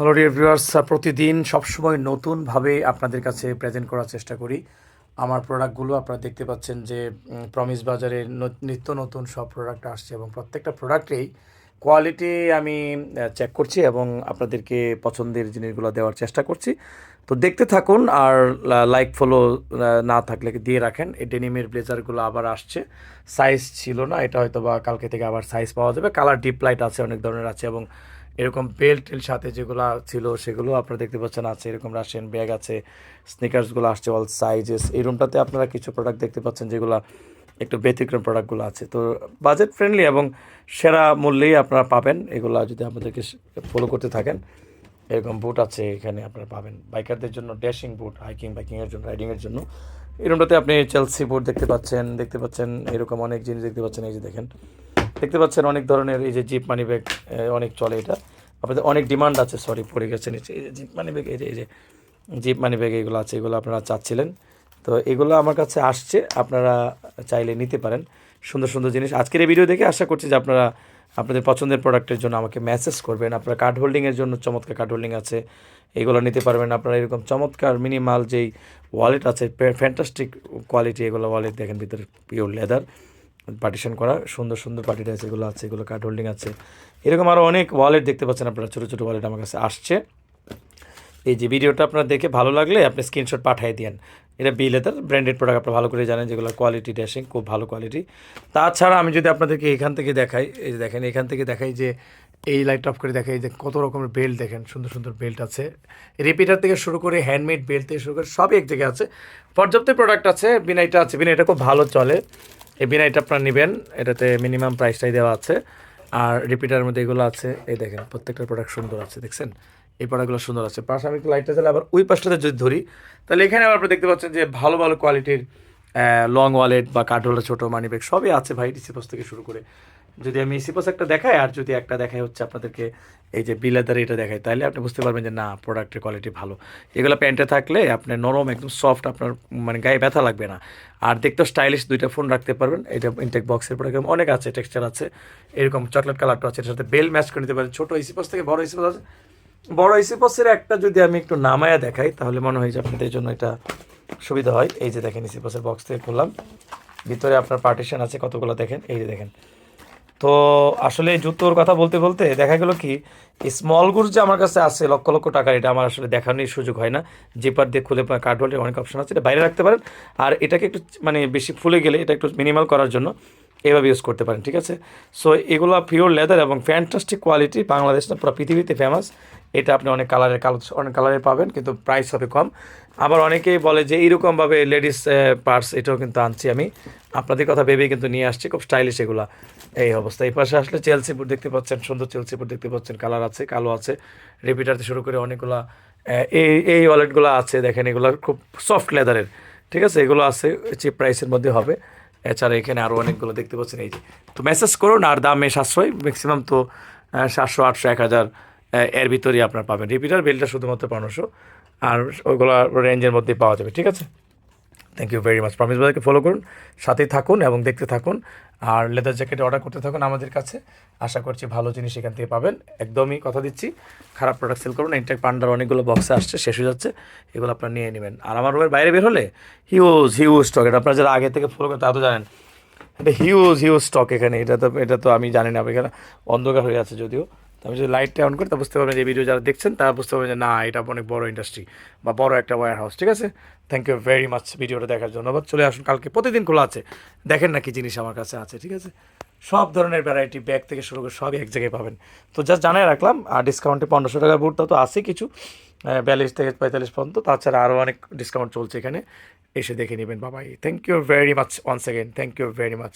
Hello dear viewers প্রতিদিন সবসময় নতুনভাবে আপনাদের কাছে প্রেজেন্ট করার চেষ্টা করি। আমার প্রোডাক্টগুলো আপনারা দেখতে পাচ্ছেন যে প্রমিস বাজারে নিত্য নতুন সব প্রোডাক্ট আসছে এবং প্রত্যেকটা প্রোডাক্টেই কোয়ালিটি আমি চেক করছি এবং আপনাদেরকে পছন্দের জিনিসগুলো দেওয়ার চেষ্টা করছি। তো দেখতে থাকুন আর লাইক ফলো না থাকলে দিয়ে রাখেন। এই ডেনিমের ব্লেজারগুলো আবার আসছে। সাইজ ছিল না, এটা হয়তো বা কালকে থেকে আবার সাইজ পাওয়া যাবে। কালার ডিপ লাইট আছে, অনেক ধরনের আছে এবং এরকম বেল্ট টেল সাথে যেগুলো ছিল, সেগুলো আপনারা দেখতে পাচ্ছেন আছে। এরকম রাশিয়ান ব্যাগ আছে স্নিকার্সগুলো আসছে অল সাইজেস এই রুমটাতে আপনারা কিছু প্রোডাক্ট দেখতে পাচ্ছেন যেগুলো একটু ব্যতিক্রম প্রোডাক্টগুলো আছে। তো বাজেট ফ্রেন্ডলি এবং সেরা মূল্যেই আপনারা পাবেন। এগুলো যদি আপনাদেরকে ফলো করতে থাকেন, এরকম বুট আছে এখানে আপনারা পাবেন। বাইকারদের জন্য ড্যাশিং বুট হাইকিং বাইকিংয়ের জন্য রাইডিংয়ের জন্য। এই রুমটাতে আপনি চেলসি বুট দেখতে পাচ্ছেন দেখতে পাচ্ছেন এরকম অনেক জিনিস দেখতে পাচ্ছেন। এই যে দেখেন দেখতে পাচ্ছেন অনেক ধরনের এই যে জিপ মানি ব্যাগ অনেক চলে এটা। আপনাদের অনেক ডিমান্ড আছে সরি পড়ে গেছে নিচে এই যে জিপ মানি ব্যাগ এই যে এই যে জিপ মানি ব্যাগ এগুলো আছে, এগুলো আপনারা চাচ্ছিলেন। তো এগুলো আমার কাছে আসছে, আপনারা চাইলে নিতে পারেন। সুন্দর সুন্দর জিনিস। আজকের এই ভিডিও দেখে আশা করছি যে আপনারা আপনাদের পছন্দের প্রোডাক্টের জন্য আমাকে মেসেজ করবেন। আপনারা কার্ড হোল্ডিংয়ের জন্য চমৎকার কার্ড হোল্ডিং আছে, এগুলো নিতে পারবেন। আপনারা এরকম চমৎকার মিনিমাল যেই ওয়ালেট আছে ফ্যান্টাস্টিক কোয়ালিটি এগুলো ওয়ালেট দেখেন ভিতরে পিওর লেদার পার্টিশন করা, সুন্দর সুন্দর পার্টি টাইস এগুলো আছে, এগুলো কার্ড হোল্ডিং আছে। এরকম আরও অনেক ওয়ালেট দেখতে পাচ্ছেন আপনারা, ছোটো ছোটো ওয়ালেট আমার কাছে আসছে। এই যে ভিডিওটা আপনার দেখে ভালো লাগলে আপনি স্ক্রিনশট পাঠিয়ে দিন এটা বি লেদার ব্র্যান্ডেড প্রোডাক্ট আপনি ভালো করে জানেন যেগুলো কোয়ালিটি ড্যাশিং খুব ভালো কোয়ালিটি তাছাড়া আমি যদি আপনাদেরকে এখান থেকে দেখাই, এই যে দেখেন, এখান থেকে দেখাই যে এই লাইট অফ করে দেখাই যে কত রকমের বেল্ট দেখেন, সুন্দর সুন্দর বেল্ট আছে। রিপিটার থেকে শুরু করে হ্যান্ডমেড বেল্ট থেকে শুরু করে সবই এক জায়গায় আছে। পর্যাপ্ত প্রোডাক্ট আছে, বিনাইটা আছে, বিনাইটা খুব ভালো চলে। এই বিনাইটা আপনারা নেবেন, এটাতে মিনিমাম প্রাইসটাই দেওয়া আছে। আর রিপিটারের মধ্যে এগুলো আছে, এই দেখেন প্রত্যেকটা প্রোডাক্ট সুন্দর আছে, দেখছেন? এই প্রোডাক্টগুলো সুন্দর আছে। পাশে আমি লাইটটা চালে আবার ওই পাশটাতে যদি ধরি, তাহলে এখানে আবার দেখতে পাচ্ছেন যে ভালো ভালো কোয়ালিটির লং ওয়ালেট বা কাঠওয়ালা ছোটো মানি ব্যাগ সবই আছে ভাই সিপোস থেকে শুরু করে। যদি আমি সিপোস একটা দেখাই, আর যদি একটা দেখাই হচ্ছে আপনাদেরকে এই যে বিলাদার এটা দেখাই, তাহলে আপনি বুঝতে পারবেন যে না প্রোডাক্টের কোয়ালিটি ভালো। এগুলো প্যান্টে থাকলে আপনার নরম, একদম সফট আপনার মানে গায়ে ব্যথা লাগবে না। আর দেখতে স্টাইলিশ দুইটা ফোন রাখতে পারবেন। এটা ইনটেক বক্সের প্রোডাক্ট অনেক আছে টেক্সচার আছে। এরকম চকলেট কালারটা আছে, এটার সাথে বেল ম্যাচ করে নিতে পারেন। ছোটো ইসিপস থেকে বড় ইসিপস আছে। বড় ইসিপসের একটা যদি আমি একটু নামায়া দেখাই, তাহলে মনে হয় যে আপনাদের জন্য এটা সুবিধা হয়। এই যে দেখেন ইসিপসের বক্স থেকে খুললাম। ভিতরে আপনার পার্টিশন আছে, কতগুলো দেখেন? এই যে দেখেন। তো আসলে জুতোর কথা বলতে বলতে দেখা গেল কি স্মল গুডস যে আমার কাছে আছে, লক্ষ লক্ষ টাকার, এটা আমার আসলে দেখানোর সুযোগ হয় না। জিপার দিয়ে খুলে কার্ড হোল্ডের অনেক অপশন আছে, এটা বাইরে রাখতে পারেন। আর এটাকে একটু মানে বেশি ফুলে গেলে এটা একটু মিনিমাল করার জন্য এভাবে ইউজ করতে পারেন, ঠিক আছে? সো এগুলো পিওর লেদার এবং ফ্যান্টাস্টিক কোয়ালিটি বাংলাদেশ না, পুরো পৃথিবীতে ফেমাস এটা আপনি অনেক কালারের কালার অনেক কালারের পাবেন, কিন্তু প্রাইস হবে কম। আবার অনেকেই বলে যে এইরকমভাবে লেডিস পার্স এটাও কিন্তু আনছি আমি। আপনাদের কথা ভেবেই কিন্তু নিয়ে আসছি, খুব স্টাইলিশ এগুলা। এই অবস্থা। এই পাশে আসলে চেলসি বুট দেখতে পাচ্ছেন, সুন্দর চেলসি বুট দেখতে পাচ্ছেন কালার আছে, কালো আছে। রিপিটারতে শুরু করে অনেকগুলা এই এই ওয়ালেটগুলো আছে, দেখেন এগুলো খুব সফট লেদারের ঠিক আছে? এগুলো আছে চিপ প্রাইসের মধ্যে হবে। এছাড়া এখানে আরও অনেকগুলো দেখতে পাচ্ছেন, এই যে। তো মেসেজ করুন, আর দামে সাশ্রয় ম্যাক্সিমাম তো সাতশো, আটশো, এক হাজার এর ভিতরেই আপনার পাবেন। রিপিটার বিলটা শুধুমাত্র পনেরোশো, আর ওইগুলো রেঞ্জের মধ্যেই পাওয়া যাবে, ঠিক আছে? Thank you very much Promise বাজারকে ফলো করুন, সাথেই থাকুন এবং দেখতে থাকুন। আর লেদার জ্যাকেট অর্ডার করতে থাকুন আমাদের কাছে। আশা করছি ভালো জিনিস এখান থেকে পাবেন। একদমই কথা দিচ্ছি, খারাপ প্রোডাক্ট সেল করুন ইনটেক পান্ডার অনেকগুলো বক্সে আসছে, শেষ হয়ে যাচ্ছে। এগুলো আপনারা নিয়ে নেবেন। আর আমার রুমের বাইরে বের হলে হিউজ হিউজ স্টক এটা আপনারা যারা আগে থেকে ফলো করেন তা তো জানেন। এটা হিউজ হিউজ স্টক এখানে। এটা তো এটা তো আমি জানি না, এখানে অন্ধকার হয়ে আছে যদিও। আমি যদি লাইটটা অন করি, তা বুঝতে পারবেন যে ভিডিও যারা দেখছেন, তারা বুঝতে পারবেন যে, না, এটা অনেক বড় ইন্ডাস্ট্রি বা বড় একটা ওয়ার হাউস ঠিক আছে? থ্যাংক ইউ ভেরি মাচ ভিডিওটা দেখার জন্য। ধন্যবাদ চলে আসুন, কালকে প্রতিদিন খোলা আছে। দেখেন না কি জিনিস আমার কাছে আছে, ঠিক আছে? সব ধরনের ভ্যারাইটি ব্যাগ থেকে শুরু করে সবই এক জায়গায় পাবেন। তো জাস্ট জানাই রাখলাম, আর ডিসকাউন্টে পনেরোশো টাকার বুটটা তো আছে কিছু বিয়াল্লিশ থেকে পঁয়তাল্লিশ পর্যন্ত। তাছাড়া আরও অনেক ডিসকাউন্ট চলছে এখানে। এসে দেখে নেবেন, Babai. Thank you very much once again thank you very much